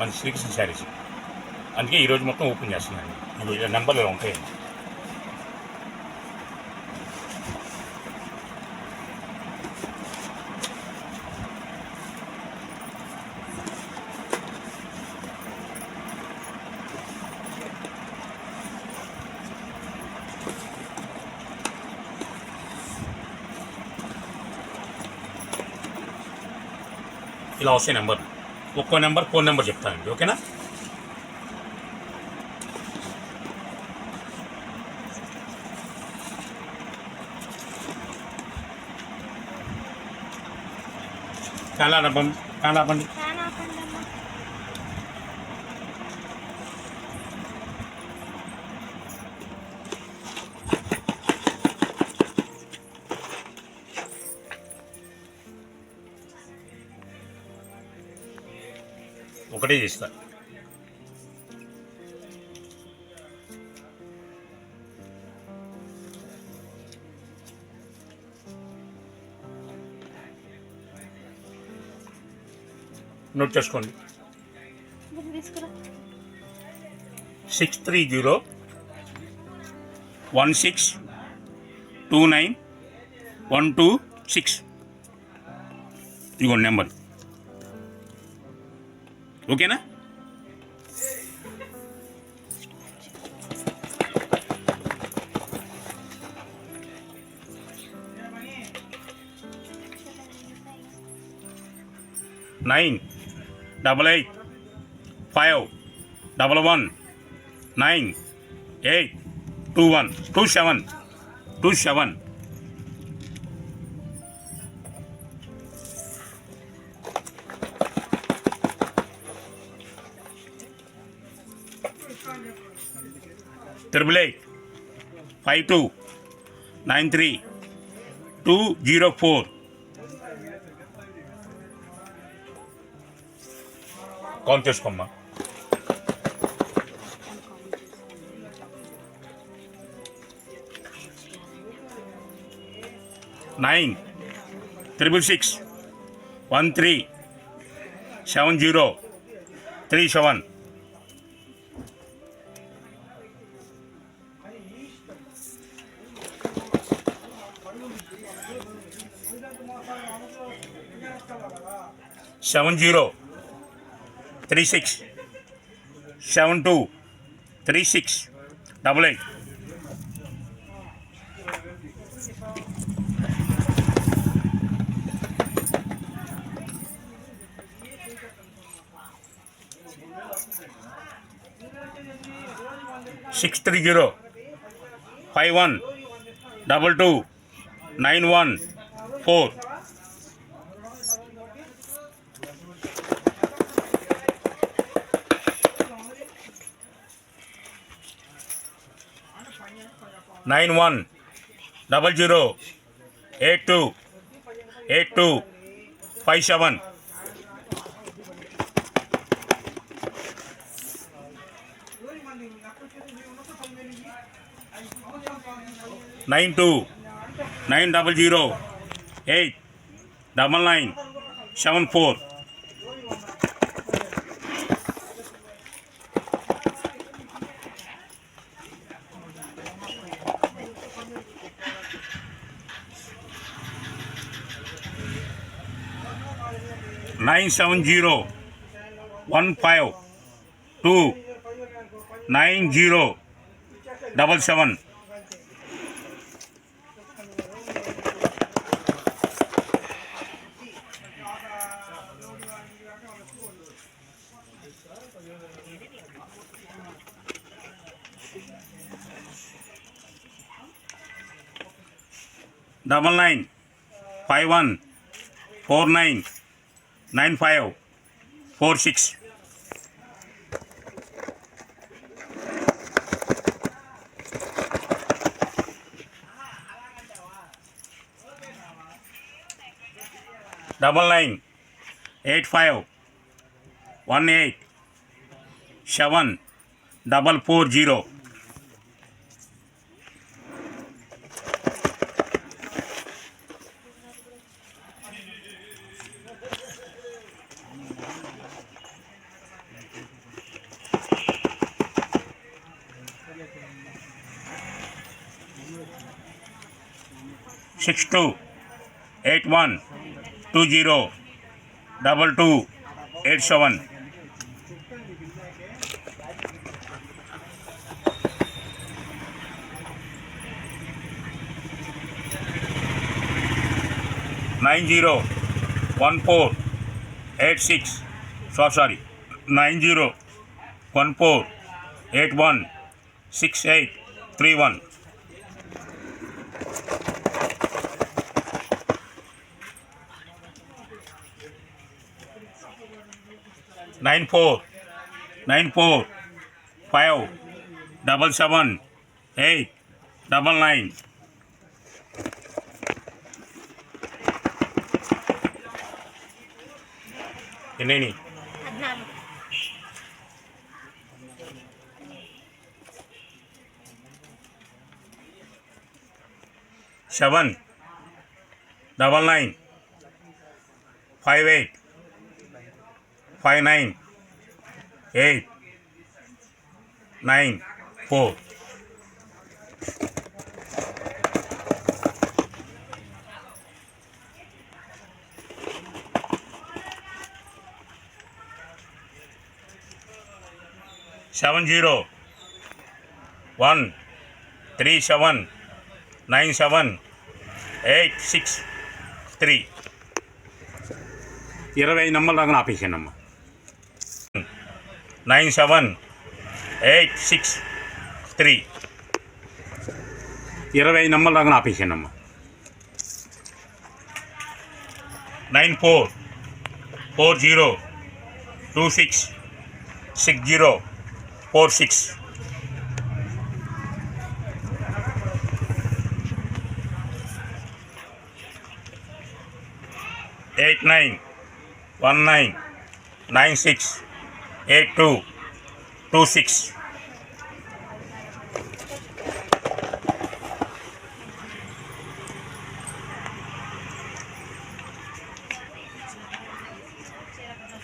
మన శ్రీకృష్ణ శారీస్ అందుకే ఈరోజు మొత్తం ఓపెన్ చేస్తున్నాను. ఇవి నెంబర్లు ఇలా ఉంటాయి ఇలా వస్తాయి నెంబర్ ఒక్కో నెంబర్ ఫోన్ నెంబర్ చెప్తానండి ఓకేనా? చాలా డబ్బం ఒకటే చేస్తా. నోట్ చేసుకోండి. Six three zero one six two nine one two six ఇదిగోండి నెంబర్. ఓకేనా? Nine double eight five double one nine eight two one two seven two seven. Triple eight five two nine three two zero four count చేసుకోమ్మా. Nine triple six one three seven zero three seven seven zero three six seven two three six double eight six three zero five one double two nine one four nine one double zero eight two eight two five seven. Nine two nine double zero eight double nine seven four. Nine seven zero one five two nine zero double seven. Double nine five one four nine. Nine five four six. Double nine eight five one eight seven double four zero. Six two eight one two zero double two eight seven. Nine zero one four eight six. So sorry nine zero one four eight one six eight three one. Nine four nine four five double seven eight double nine ఎన్ని seven double nine five eight five nine eight nine four seven zero one three seven nine seven eight six three ఇరవై ఐదు number దాకా ఆపేసానమ్మా nine seven eight six three. ఇరవై ఐదు number దాకా ఆపేసానమ్మా nine four four zero two six six zero four six. Eight nine one nine nine six. Eight two two six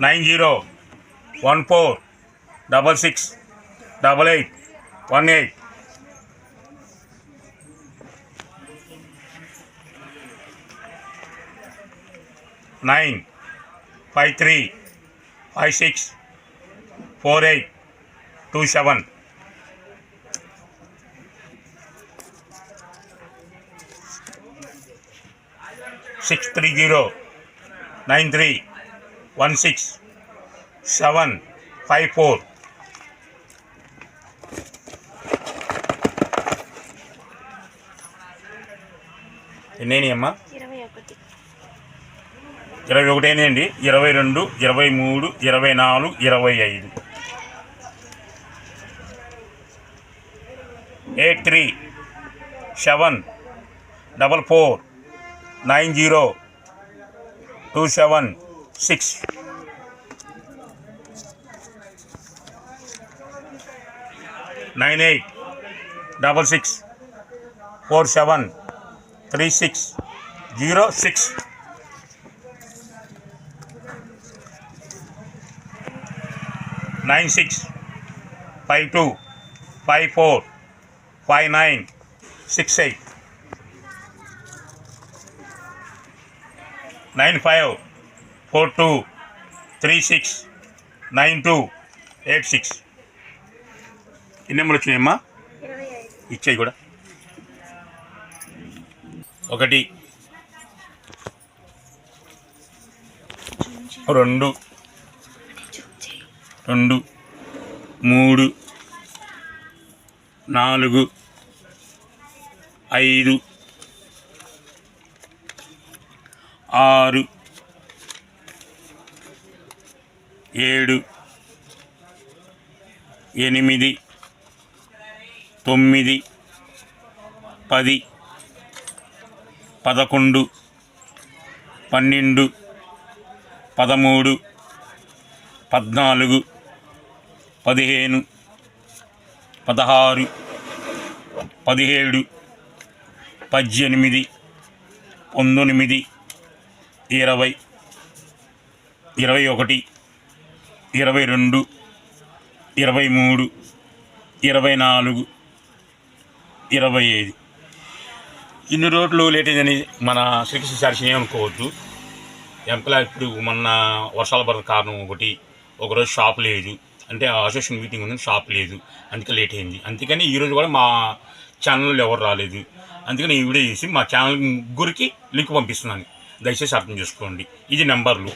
nine zero one four double six double eight one eight nine five three five six four eight two seven. Six three zero nine three one six seven five four. ఎన్ని అమ్మా ఇరవై ఒకటి. ఇరవై ఒకటి అండి ఇరవై రెండు ఇరవై మూడు ఇరవై నాలుగు ఇరవై ఐదు. Eight three seven double four nine zero two seven six nine eight double six four seven three six zero six nine six five two five four five nine six eight nine five four two three six nine two eight six ఎన్ని నెంబర్లు వచ్చినాయమ్మా? ఇచ్చాయి కూడా. ఒకటి. రెండు. రెండు. మూడు. నాలుగు ఐదు ఆరు ఏడు ఎనిమిది తొమ్మిది పది పదకొండు పన్నెండు పదమూడు పద్నాలుగు పదిహేను పదహారు పదిహేడు పద్దెనిమిది పంతొమ్మిది ఇరవై ఇరవై ఒకటి ఇరవై రెండు ఇరవై మూడు ఇరవై నాలుగు ఇరవై ఐదు ఇన్ని రోడ్లు లేట్ అయిందని మన శ్రీకృష్ణ సారి అనుకోవద్దు ఎంప్లాయ్ ఇప్పుడు మొన్న వర్షాల పడిన కారణం ఒకటి. ఒకరోజు షాప్ లేదు. అంటే అసోసియేషన్ మీటింగ్ ఉంది షాప్ లేదు. అందుకే లేట్ అయింది. అందుకని ఈరోజు కూడా మా ఛానల్లో ఎవరు రాలేదు. అందుకని ఈ వీడియో చేసి మా ఛానల్ ముగ్గురికి లింక్ పంపిస్తున్నాను. దయచేసి అర్థం చేసుకోండి. ఇది నెంబర్లు.